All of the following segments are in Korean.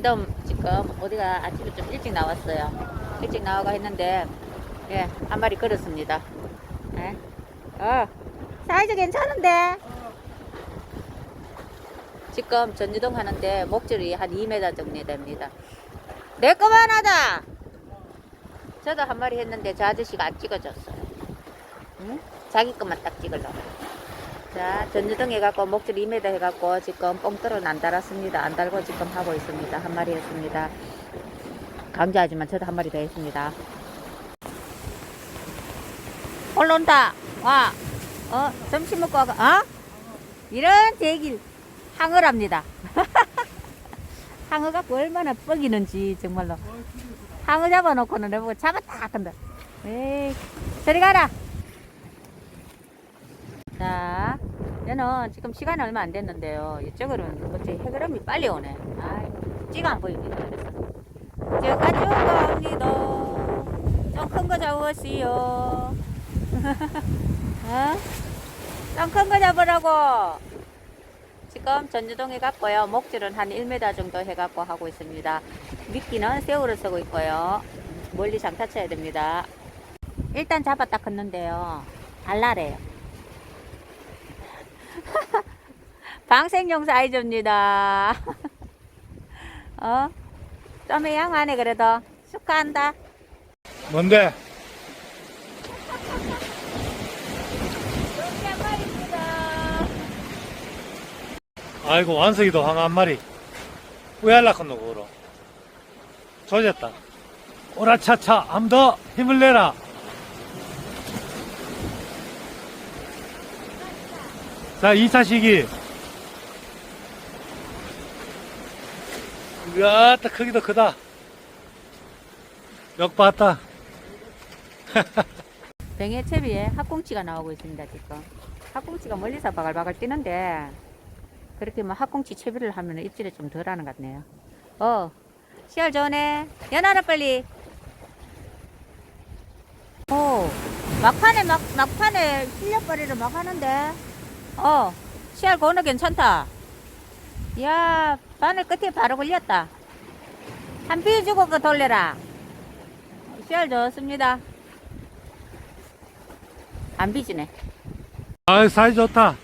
지금 지금 어디가 아침에 좀 일찍 나왔어요. 일찍 나와가 했는데 예 한 마리 걸었습니다. 예. 어 사이즈 괜찮은데 지금 전유동 하는데 목줄이 한 2m 정도 됩니다. 내 거만 하다. 저도 한 마리 했는데 저 아저씨가 안 찍어줬어요. 응? 자기 것만 딱 찍으려고. 자, 전유등 해갖고 목줄 2m 해갖고 지금 뽕돌은 안 달았습니다. 안 달고 지금 하고 있습니다. 한 마리 했습니다. 강조하지만 저도 한 마리 더 했습니다. 올라온다. 와. 어, 점심 먹고 와가, 어? 이런 대길. 항어랍니다. 항어 갖고 얼마나 뻑이는지, 정말로. 항어 잡아놓고는 내보고 잡았다. 근데. 에이, 저리 가라. 자, 얘는 지금 시간이 얼마 안 됐는데요. 이쪽으로는 어째 해그람이 빨리 오네. 아이고, 찌가 안 보입니다. 그래서. 저까지 갑니다. 좀큰 거 잡으시오. 어? 좀큰 거 잡으라고. 지금 전주동 해갖고요. 목줄은 한 1m 정도 해갖고 하고 있습니다. 미끼는 새우를 쓰고 있고요. 멀리 장타 쳐야 됩니다. 일단 잡았다 컸는데요. 달라래요. 방생용 사이즈입니다. 어? 좀 양하네 그래도 축하한다. 뭔데? 아이고 완석이도 황한 마리 우얄라큰 놈으로 조졌다 오라차차 한번더 힘을 내라 자 2차 시기 으아 딱 크기도 크다 역 봤다 뱅에 채비에 학꽁치가 나오고 있습니다 지금. 학꽁치가 멀리서 바글바글 뛰는데 그렇게 뭐 학꽁치 채비를 하면 입질이 좀 덜 하는 것 같네요. 어, 시알 전에 연하라 빨리. 오, 막판에 막 막판에 실력거리를 막 하는데. 어, 시알 거는 괜찮다. 이야, 바늘 끝에 바로 걸렸다. 한 피 주고 그 돌려라. 시알 좋습니다. 안 비지네. 아 사이 좋다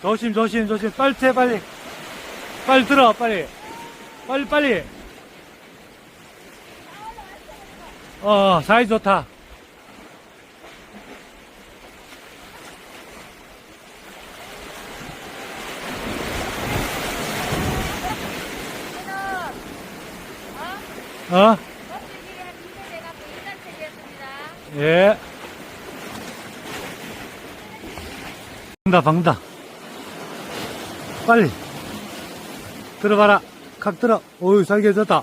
조심 조심 조심 빨리 해 빨리 빨리 들어 빨리 빨리 빨리 어 사이 좋다 어? 예. 방다, 방다. 빨리. 들어봐라. 각 들어. 어유 잘게 졌다.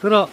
들어.